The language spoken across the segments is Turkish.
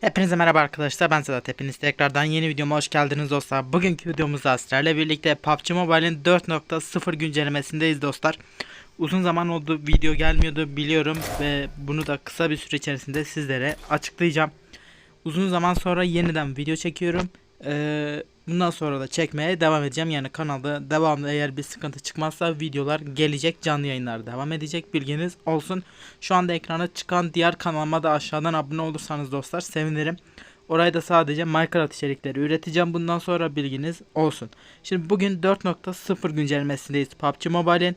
Hepinize merhaba arkadaşlar ben Sedat hepiniz tekrardan yeni videoma hoş geldiniz dostlar. Bugünkü videomuzda sizlerle birlikte PUBG Mobile'in 4.0 güncellemesindeyiz dostlar. Uzun zaman oldu video gelmiyordu biliyorum ve bunu da kısa bir süre içerisinde sizlere açıklayacağım. Uzun zaman sonra yeniden video çekiyorum Ee, Bundan sonra da çekmeye devam edeceğim yani kanalda devamlı eğer bir sıkıntı çıkmazsa videolar gelecek canlı yayınlar devam edecek bilginiz olsun. Şu anda ekrana çıkan diğer kanalıma da aşağıdan abone olursanız dostlar sevinirim. Orayı da sadece Minecraft içerikleri üreteceğim bundan sonra bilginiz olsun. Şimdi bugün 4.0 güncellemesindeyiz PUBG Mobile'in.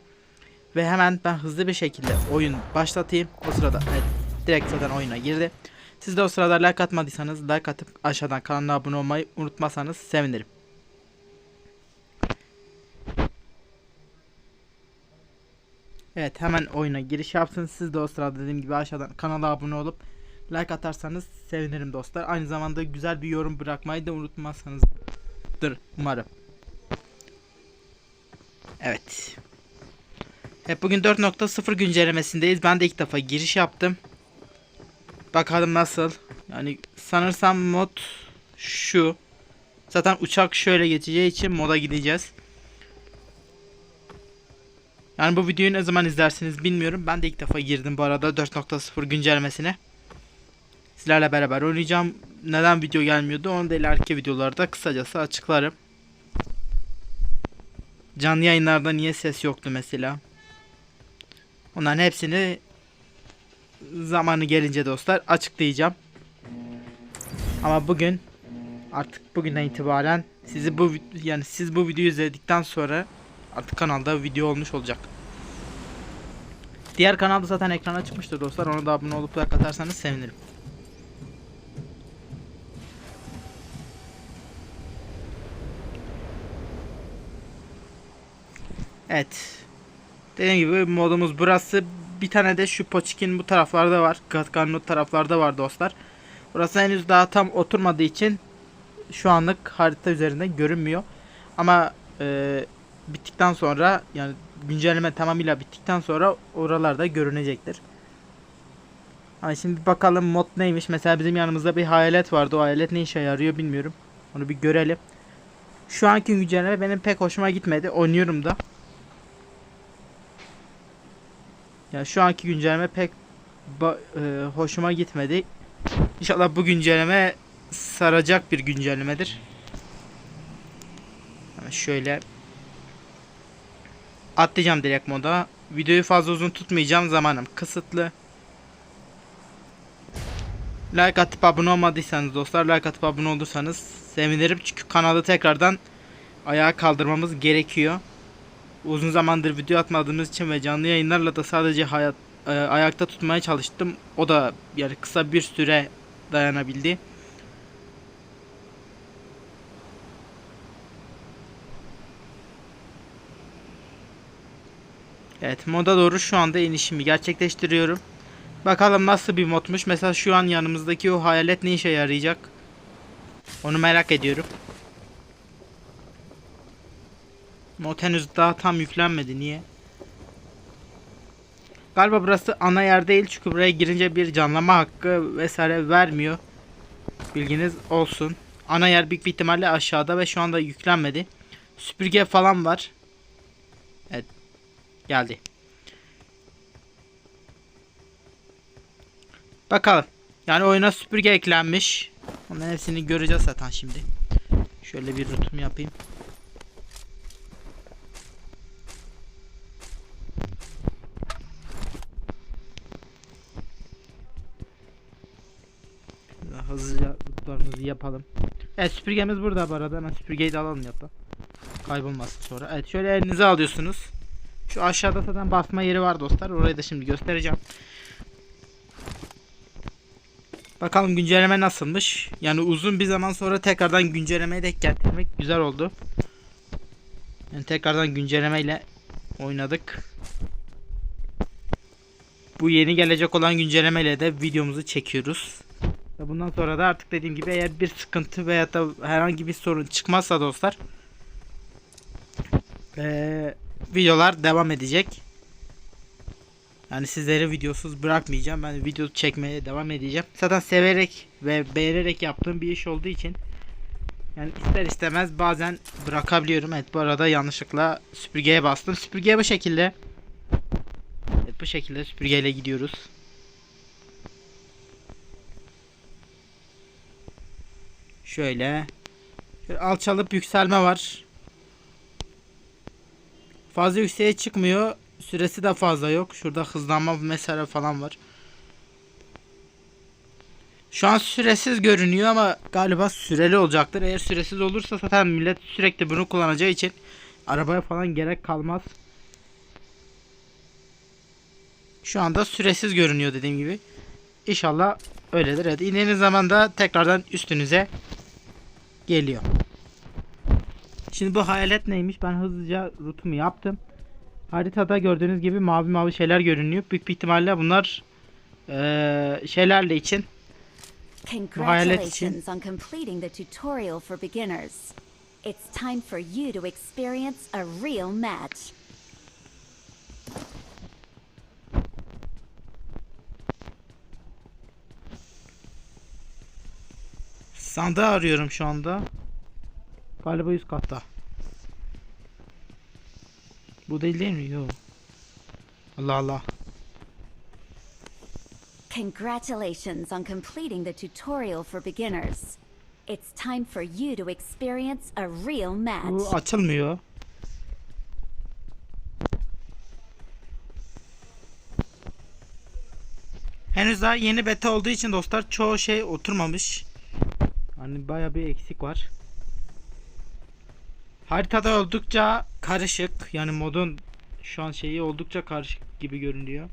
Ve hemen ben hızlı bir şekilde oyun başlatayım. O sırada evet, direkt zaten oyuna girdi. Siz de o sırada like atmadıysanız like atıp aşağıdan kanala abone olmayı unutmazsanız sevinirim. Evet hemen oyuna giriş yapsın. Siz de o sırada dediğim gibi aşağıdan kanala abone olup like atarsanız sevinirim dostlar. Aynı zamanda güzel bir yorum bırakmayı da unutmazsanızdır umarım. Evet. Hep bugün 4.0 güncellemesindeyiz. Ben de ilk defa giriş yaptım. Bakalım nasıl. Yani sanırsam mod şu. Zaten uçak şöyle geçeceği için moda gideceğiz. Yani bu videoyu ne zaman izlersiniz bilmiyorum. Ben de ilk defa girdim bu arada 4.0 güncellemesine. Sizlerle beraber oynayacağım. Neden video gelmiyordu onu da ileriki videolarda kısacası açıklarım. Canlı yayınlarda niye ses yoktu mesela. Onların hepsini zamanı gelince dostlar açıklayacağım. Ama bugün artık bugünden itibaren sizi bu yani siz bu videoyu izledikten sonra artık kanalda video olmuş olacak. Diğer kanalda zaten ekrana çıkmıştır dostlar. Ona da abone olup like atarsanız sevinirim. Evet. Dediğim gibi modumuz burası. Bir tane de şu Poçikin bu taraflarda var. Gatkanlı taraflarda var dostlar. Burası henüz daha tam oturmadığı için şu anlık harita üzerinde görünmüyor. Ama e, bittikten sonra yani güncelleme tamamıyla bittikten sonra oralarda görünecektir. Hani şimdi bakalım mod neymiş. Mesela bizim yanımızda bir hayalet vardı. O hayalet ne işe yarıyor bilmiyorum. Onu bir görelim. Şu anki güncelleme benim pek hoşuma gitmedi. Oynuyorum da. Ya şu anki güncelleme pek e, hoşuma gitmedi. İnşallah bu güncelleme saracak bir güncellemedir. Hemen şöyle atlayacağım direkt moda. Videoyu fazla uzun tutmayacağım. Zamanım kısıtlı. Like atıp abone olmadıysanız dostlar like atıp abone olursanız sevinirim. Çünkü kanalı tekrardan ayağa kaldırmamız gerekiyor. Uzun zamandır video atmadığımız için ve canlı yayınlarla da sadece hayat e, ayakta tutmaya çalıştım. O da yani kısa bir süre dayanabildi. Evet moda doğru şu anda inişimi gerçekleştiriyorum. Bakalım nasıl bir modmuş. Mesela şu an yanımızdaki o hayalet ne işe yarayacak? Onu merak ediyorum. Mod henüz daha tam yüklenmedi. Niye? Galiba burası ana yer değil çünkü buraya girince bir canlama hakkı vesaire vermiyor. Bilginiz olsun. Ana yer büyük bir ihtimalle aşağıda ve şu anda yüklenmedi. Süpürge falan var. Evet. Geldi. Bakalım. Yani oyuna süpürge eklenmiş. Onların hepsini göreceğiz zaten şimdi. Şöyle bir rutum yapayım. Yapalım. Evet süpürgemiz burada bu arada. Hemen süpürgeyi de alalım yapalım. Kaybolmasın sonra. Evet şöyle elinize alıyorsunuz. Şu aşağıda zaten basma yeri var dostlar. Orayı da şimdi göstereceğim. Bakalım güncelleme nasılmış. Yani uzun bir zaman sonra tekrardan güncellemeye denk getirmek güzel oldu. Yani tekrardan güncellemeyle oynadık. Bu yeni gelecek olan güncellemeyle de videomuzu çekiyoruz. Ve bundan sonra da artık dediğim gibi eğer bir sıkıntı veya da herhangi bir sorun çıkmazsa dostlar ee, videolar devam edecek. Yani sizleri videosuz bırakmayacağım. Ben video çekmeye devam edeceğim. Zaten severek ve beğenerek yaptığım bir iş olduğu için yani ister istemez bazen bırakabiliyorum. Evet bu arada yanlışlıkla süpürgeye bastım. Süpürgeye bu şekilde. Evet bu şekilde süpürgeyle gidiyoruz. Şöyle. Şöyle alçalıp yükselme var. Fazla yükseğe çıkmıyor. Süresi de fazla yok. Şurada hızlanma mesela falan var. Şu an süresiz görünüyor ama galiba süreli olacaktır. Eğer süresiz olursa zaten millet sürekli bunu kullanacağı için arabaya falan gerek kalmaz. Şu anda süresiz görünüyor dediğim gibi. İnşallah öyledir. Evet, indiğiniz zaman da tekrardan üstünüze geliyor. Şimdi bu hayalet neymiş? Ben hızlıca rutumu yaptım. Haritada gördüğünüz gibi mavi mavi şeyler görünüyor. Büyük bir ihtimalle bunlar eee şeylerle için hayalet için- on completing the tutorial for beginners. It's time for you to experience a real match. Sandığı arıyorum şu anda. Galiba üst katta. Bu değil değil mi? Yok. Allah Allah. Congratulations on completing the tutorial for beginners. It's time for you to experience a real match. Bu açılmıyor. Henüz daha yeni beta olduğu için dostlar çoğu şey oturmamış. Hani baya bir eksik var. Haritada oldukça karışık. Yani modun şu an şeyi oldukça karışık gibi görünüyor.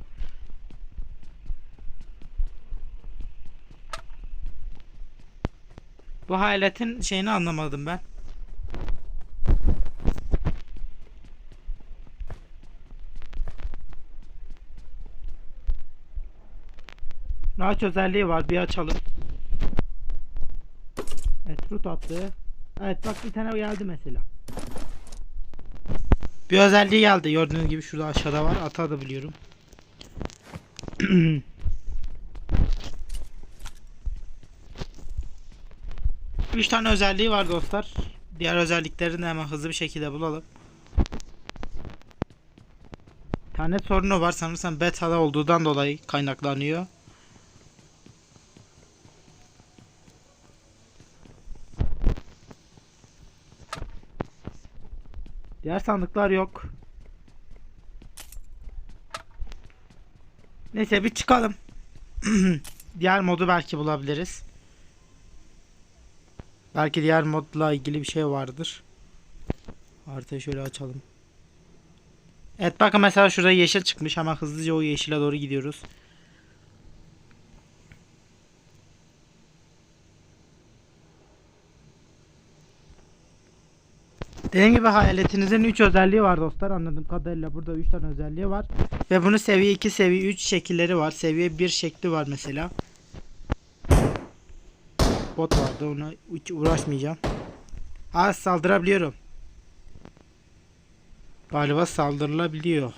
Bu hayaletin şeyini anlamadım ben. Aç özelliği var. Bir açalım. Root attı. Evet bak bir tane geldi mesela. Bir özelliği geldi. Gördüğünüz gibi şurada aşağıda var. Ata da biliyorum. Üç tane özelliği var dostlar. Diğer özelliklerini hemen hızlı bir şekilde bulalım. Tane sorunu var sanırsam beta'da olduğundan dolayı kaynaklanıyor. Diğer sandıklar yok. Neyse bir çıkalım. diğer modu belki bulabiliriz. Belki diğer modla ilgili bir şey vardır. Haritayı şöyle açalım. Evet bakın mesela şurada yeşil çıkmış. Hemen hızlıca o yeşile doğru gidiyoruz. Dediğim gibi hayaletinizin 3 özelliği var dostlar. Anladığım kadarıyla burada 3 tane özelliği var. Ve bunu seviye 2, seviye 3 şekilleri var. Seviye 1 şekli var mesela. Bot vardı ona hiç uğraşmayacağım. Ha saldırabiliyorum. Galiba saldırılabiliyor.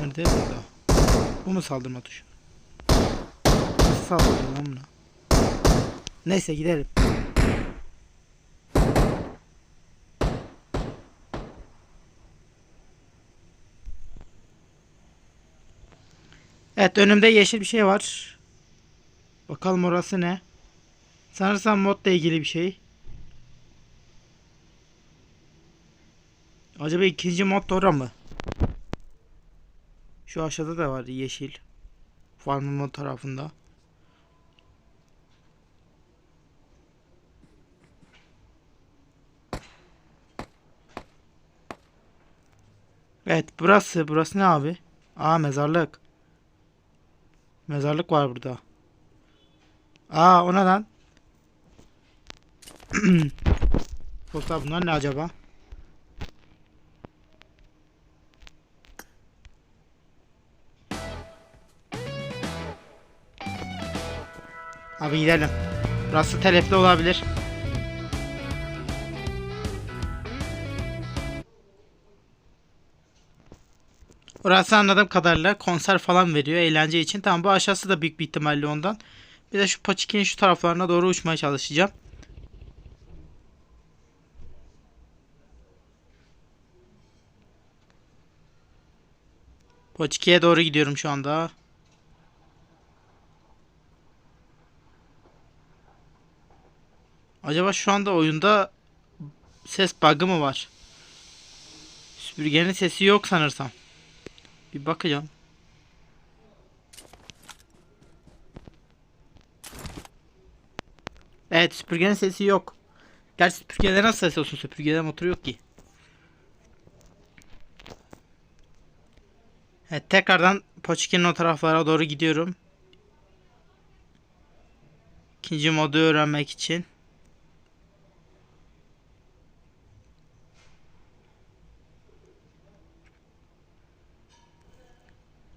Nerede burada? Bu mu saldırma tuşu? Nasıl saldırıyorum buna? Neyse gidelim. Evet önümde yeşil bir şey var. Bakalım orası ne? Sanırsam modla ilgili bir şey. Acaba ikinci mod ora mı? Şu aşağıda da var yeşil. Farmın mod tarafında. Evet burası. Burası ne abi? Aa mezarlık. Mezarlık var burada. Aa o ne lan? Dostlar bunlar ne acaba? Abi gidelim. Burası telefli olabilir. Orası anladığım kadarıyla konser falan veriyor eğlence için. Tamam bu aşağısı da büyük bir ihtimalle ondan. Bir de şu Paçiki'nin şu taraflarına doğru uçmaya çalışacağım. Paçiki'ye doğru gidiyorum şu anda. Acaba şu anda oyunda ses bug'ı mı var? Süpürgenin sesi yok sanırsam. Bir bakacağım. Evet süpürgenin sesi yok. Gerçi süpürgede nasıl ses olsun? Süpürgede motor yok ki. Evet tekrardan Poçkin'in o taraflara doğru gidiyorum. İkinci modu öğrenmek için.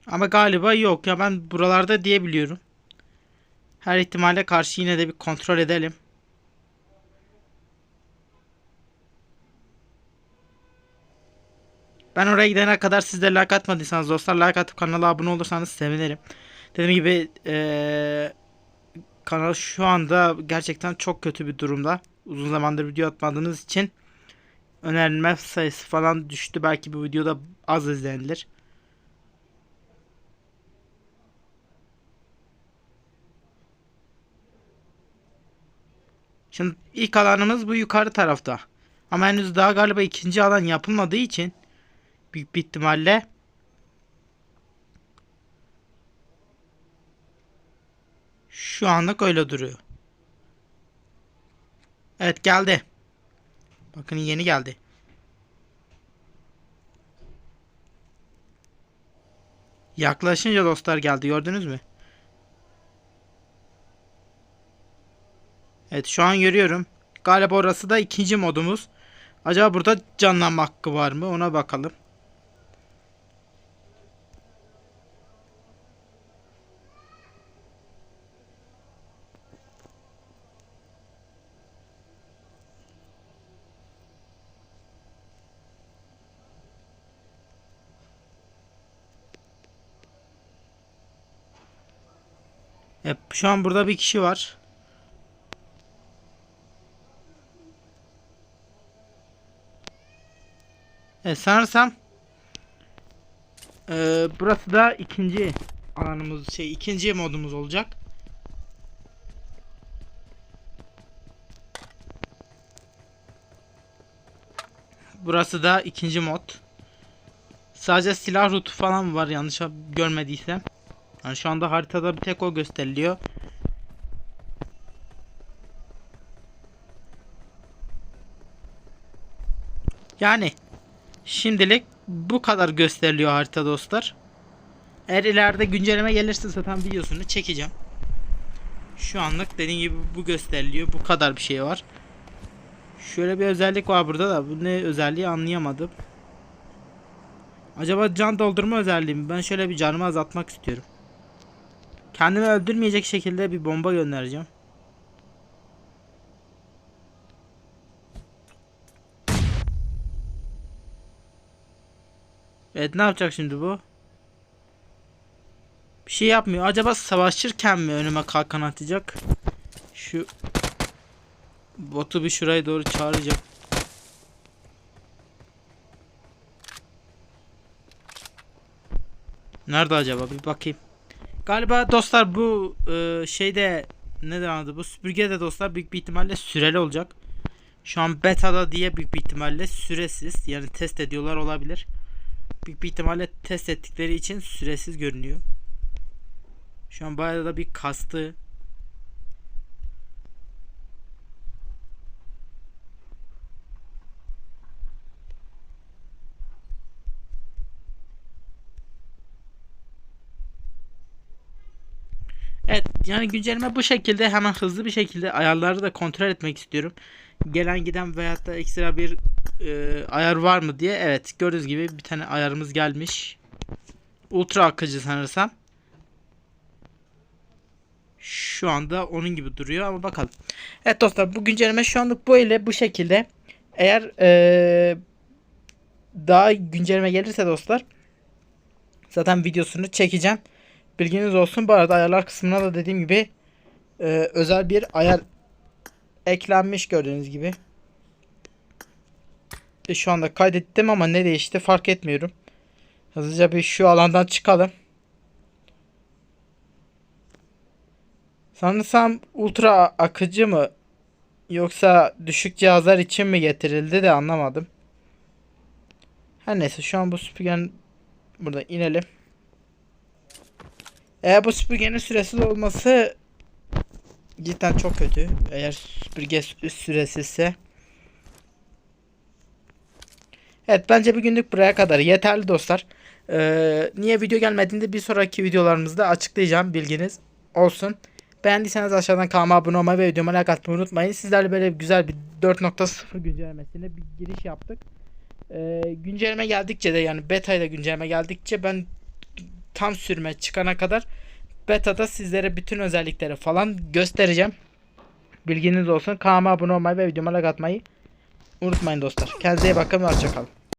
Ama galiba yok ya ben buralarda diye biliyorum. Her ihtimale karşı yine de bir kontrol edelim. Ben oraya gidene kadar siz de like atmadıysanız dostlar like atıp kanala abone olursanız sevinirim. Dediğim gibi eee kanal şu anda gerçekten çok kötü bir durumda. Uzun zamandır video atmadığınız için önerilme sayısı falan düştü. Belki bu videoda az izlenilir. Şimdi ilk alanımız bu yukarı tarafta. Ama henüz daha galiba ikinci alan yapılmadığı için büyük bir ihtimalle şu anlık öyle duruyor. Evet geldi. Bakın yeni geldi. Yaklaşınca dostlar geldi gördünüz mü? Evet şu an görüyorum. Galiba orası da ikinci modumuz. Acaba burada canlanma hakkı var mı? Ona bakalım. Evet, şu an burada bir kişi var. Evet, sanırsam eee, burası da ikinci alanımız şey ikinci modumuz olacak. Burası da ikinci mod. Sadece silah rutu falan var yanlış görmediysem. Yani şu anda haritada bir tek o gösteriliyor. Yani şimdilik bu kadar gösteriliyor harita dostlar. Eğer ileride güncelleme gelirse zaten videosunu çekeceğim. Şu anlık dediğim gibi bu gösteriliyor. Bu kadar bir şey var. Şöyle bir özellik var burada da bu ne özelliği anlayamadım. Acaba can doldurma özelliği mi? Ben şöyle bir canımı azaltmak istiyorum. Kendimi öldürmeyecek şekilde bir bomba göndereceğim. Evet ne yapacak şimdi bu? Bir şey yapmıyor. Acaba savaşırken mi önüme kalkan atacak? Şu botu bir şuraya doğru çağıracağım. Nerede acaba? Bir bakayım. Galiba dostlar bu e, şeyde neden adı bu süpürge de dostlar büyük bir ihtimalle süreli olacak. Şu an beta'da diye büyük bir ihtimalle süresiz yani test ediyorlar olabilir. Büyük bir ihtimalle test ettikleri için süresiz görünüyor. Şu an bayağı da bir kastı. Evet yani güncelleme bu şekilde hemen hızlı bir şekilde ayarları da kontrol etmek istiyorum. Gelen giden veyahut da ekstra bir e, ayar var mı diye. Evet gördüğünüz gibi bir tane ayarımız gelmiş. Ultra akıcı sanırsam. Şu anda onun gibi duruyor ama bakalım. Evet dostlar bu güncelleme şu anlık bu ile bu şekilde. Eğer e, daha güncelleme gelirse dostlar zaten videosunu çekeceğim. Bilginiz olsun. Bu arada ayarlar kısmına da dediğim gibi e, özel bir ayar eklenmiş gördüğünüz gibi. E, şu anda kaydettim ama ne değişti fark etmiyorum. Hızlıca bir şu alandan çıkalım. Sanırsam ultra akıcı mı yoksa düşük cihazlar için mi getirildi de anlamadım. Her neyse şu an bu süpürgenin burada inelim. Eğer bu süpürgenin süresiz olması cidden çok kötü. Eğer süpürge sü- süresizse. Evet bence bir günlük buraya kadar yeterli dostlar. Ee, niye video gelmediğinde bir sonraki videolarımızda açıklayacağım bilginiz olsun. Beğendiyseniz aşağıdan kanalıma abone olmayı ve videoma like atmayı unutmayın. Sizlerle böyle güzel bir 4.0 güncellemesine bir giriş yaptık. Ee, güncelleme geldikçe de yani beta ile güncelleme geldikçe ben tam sürme çıkana kadar beta'da sizlere bütün özellikleri falan göstereceğim. Bilginiz olsun. Kanalıma abone olmayı ve videoma like atmayı unutmayın dostlar. Kendinize iyi bakın ve hoşçakalın.